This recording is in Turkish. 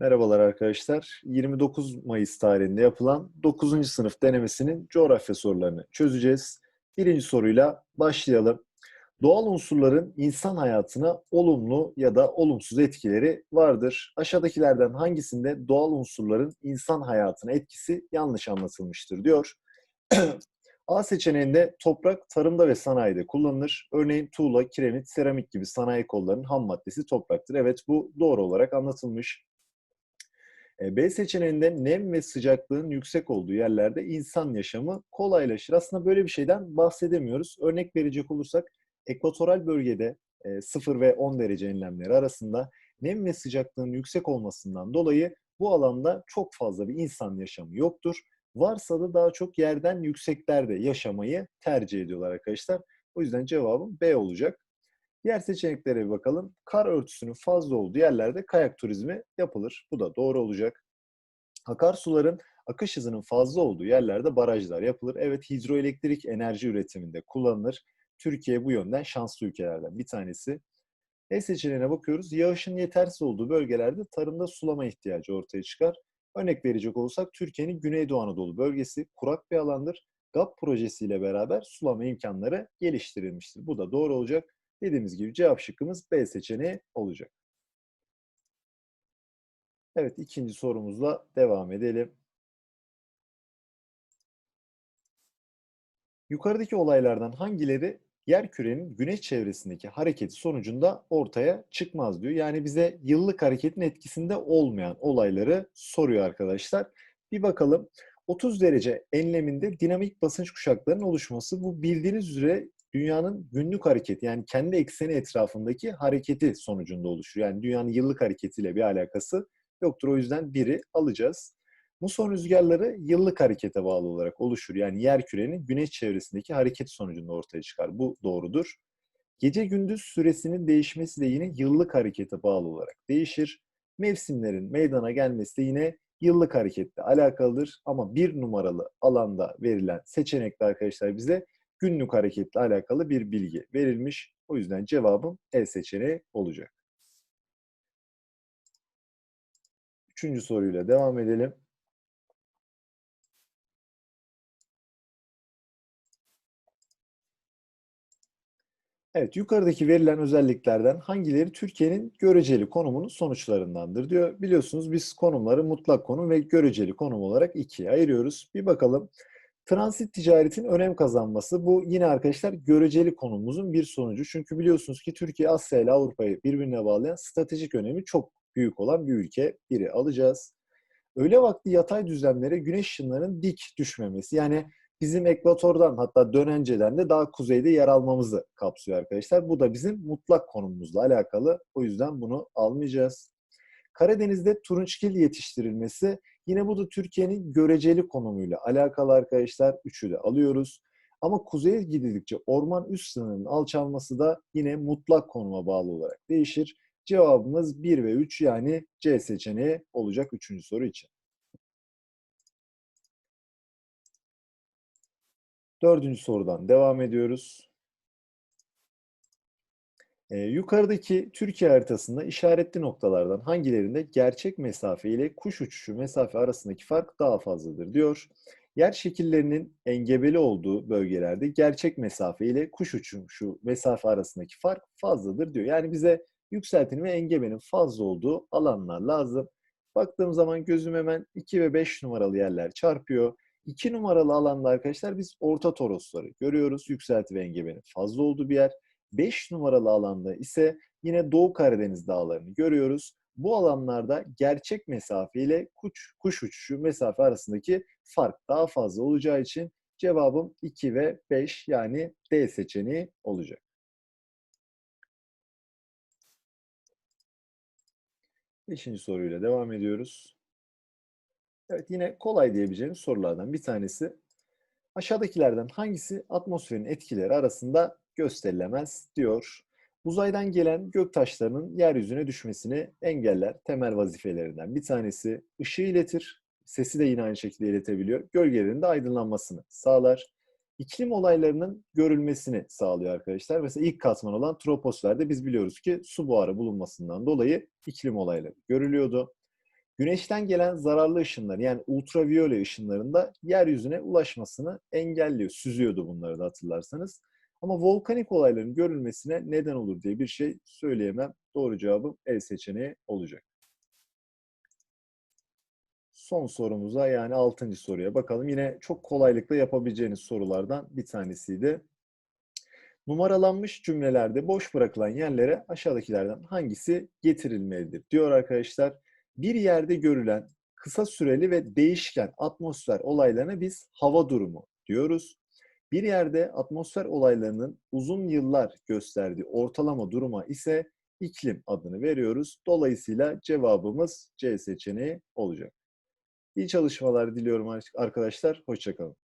Merhabalar arkadaşlar. 29 Mayıs tarihinde yapılan 9. sınıf denemesinin coğrafya sorularını çözeceğiz. Birinci soruyla başlayalım. Doğal unsurların insan hayatına olumlu ya da olumsuz etkileri vardır. Aşağıdakilerden hangisinde doğal unsurların insan hayatına etkisi yanlış anlatılmıştır diyor. A seçeneğinde toprak tarımda ve sanayide kullanılır. Örneğin tuğla, kiremit, seramik gibi sanayi kollarının ham maddesi topraktır. Evet bu doğru olarak anlatılmış. E, B seçeneğinde nem ve sıcaklığın yüksek olduğu yerlerde insan yaşamı kolaylaşır. Aslında böyle bir şeyden bahsedemiyoruz. Örnek verecek olursak ekvatoral bölgede 0 e, ve 10 derece enlemleri arasında nem ve sıcaklığın yüksek olmasından dolayı bu alanda çok fazla bir insan yaşamı yoktur. Varsa da daha çok yerden yükseklerde yaşamayı tercih ediyorlar arkadaşlar. O yüzden cevabım B olacak. Diğer seçeneklere bir bakalım. Kar örtüsünün fazla olduğu yerlerde kayak turizmi yapılır. Bu da doğru olacak. Akarsuların akış hızının fazla olduğu yerlerde barajlar yapılır. Evet hidroelektrik enerji üretiminde kullanılır. Türkiye bu yönden şanslı ülkelerden bir tanesi. E seçeneğine bakıyoruz. Yağışın yetersiz olduğu bölgelerde tarımda sulama ihtiyacı ortaya çıkar. Örnek verecek olursak Türkiye'nin Güneydoğu Anadolu bölgesi kurak bir alandır. GAP projesiyle beraber sulama imkanları geliştirilmiştir. Bu da doğru olacak. Dediğimiz gibi cevap şıkkımız B seçeneği olacak. Evet ikinci sorumuzla devam edelim. Yukarıdaki olaylardan hangileri yer kürenin güneş çevresindeki hareketi sonucunda ortaya çıkmaz diyor. Yani bize yıllık hareketin etkisinde olmayan olayları soruyor arkadaşlar. Bir bakalım. 30 derece enleminde dinamik basınç kuşaklarının oluşması bu bildiğiniz üzere dünyanın günlük hareketi yani kendi ekseni etrafındaki hareketi sonucunda oluşur. Yani dünyanın yıllık hareketiyle bir alakası yoktur. O yüzden biri alacağız. Muson rüzgarları yıllık harekete bağlı olarak oluşur. Yani yer kürenin güneş çevresindeki hareket sonucunda ortaya çıkar. Bu doğrudur. Gece gündüz süresinin değişmesi de yine yıllık harekete bağlı olarak değişir. Mevsimlerin meydana gelmesi de yine yıllık hareketle alakalıdır. Ama bir numaralı alanda verilen seçenekte arkadaşlar bize günlük hareketle alakalı bir bilgi verilmiş. O yüzden cevabım E seçeneği olacak. Üçüncü soruyla devam edelim. Evet, yukarıdaki verilen özelliklerden hangileri Türkiye'nin göreceli konumunun sonuçlarındandır diyor. Biliyorsunuz biz konumları mutlak konum ve göreceli konum olarak ikiye ayırıyoruz. Bir bakalım. Transit ticaretin önem kazanması bu yine arkadaşlar göreceli konumumuzun bir sonucu. Çünkü biliyorsunuz ki Türkiye Asya ile Avrupa'yı birbirine bağlayan stratejik önemi çok büyük olan bir ülke. Biri alacağız. Öğle vakti yatay düzlemlere güneş ışınlarının dik düşmemesi. Yani bizim ekvatordan hatta dönenceden de daha kuzeyde yer almamızı kapsıyor arkadaşlar. Bu da bizim mutlak konumumuzla alakalı. O yüzden bunu almayacağız. Karadeniz'de turunçgil yetiştirilmesi yine bu da Türkiye'nin göreceli konumuyla alakalı arkadaşlar. Üçü de alıyoruz. Ama kuzeye gidildikçe orman üst sınırının alçalması da yine mutlak konuma bağlı olarak değişir. Cevabımız 1 ve 3 yani C seçeneği olacak 3. soru için. Dördüncü sorudan devam ediyoruz. Ee, yukarıdaki Türkiye haritasında işaretli noktalardan hangilerinde gerçek mesafe ile kuş uçuşu mesafe arasındaki fark daha fazladır diyor. Yer şekillerinin engebeli olduğu bölgelerde gerçek mesafe ile kuş uçuşu mesafe arasındaki fark fazladır diyor. Yani bize yükseltinin ve engebenin fazla olduğu alanlar lazım. Baktığım zaman gözüm hemen 2 ve 5 numaralı yerler çarpıyor. 2 numaralı alanda arkadaşlar biz orta torosları görüyoruz. Yükselti ve engebenin fazla olduğu bir yer. 5 numaralı alanda ise yine Doğu Karadeniz dağlarını görüyoruz. Bu alanlarda gerçek mesafe ile kuş, kuş uçuşu mesafe arasındaki fark daha fazla olacağı için cevabım 2 ve 5 yani D seçeneği olacak. Beşinci soruyla devam ediyoruz. Evet yine kolay diyebileceğimiz sorulardan bir tanesi. Aşağıdakilerden hangisi atmosferin etkileri arasında gösterilemez diyor. Uzaydan gelen gök taşlarının yeryüzüne düşmesini engeller temel vazifelerinden bir tanesi. Işığı iletir, sesi de yine aynı şekilde iletebiliyor. Gölgelerin de aydınlanmasını sağlar. İklim olaylarının görülmesini sağlıyor arkadaşlar. Mesela ilk katman olan troposferde biz biliyoruz ki su buharı bulunmasından dolayı iklim olayları görülüyordu. Güneşten gelen zararlı ışınlar yani ultraviyole ışınların da yeryüzüne ulaşmasını engelliyor. Süzüyordu bunları da hatırlarsanız. Ama volkanik olayların görülmesine neden olur diye bir şey söyleyemem. Doğru cevabım E seçeneği olacak. Son sorumuza yani altıncı soruya bakalım. Yine çok kolaylıkla yapabileceğiniz sorulardan bir tanesiydi. Numaralanmış cümlelerde boş bırakılan yerlere aşağıdakilerden hangisi getirilmelidir? Diyor arkadaşlar. Bir yerde görülen kısa süreli ve değişken atmosfer olaylarına biz hava durumu diyoruz. Bir yerde atmosfer olaylarının uzun yıllar gösterdiği ortalama duruma ise iklim adını veriyoruz. Dolayısıyla cevabımız C seçeneği olacak. İyi çalışmalar diliyorum arkadaşlar. Hoşçakalın.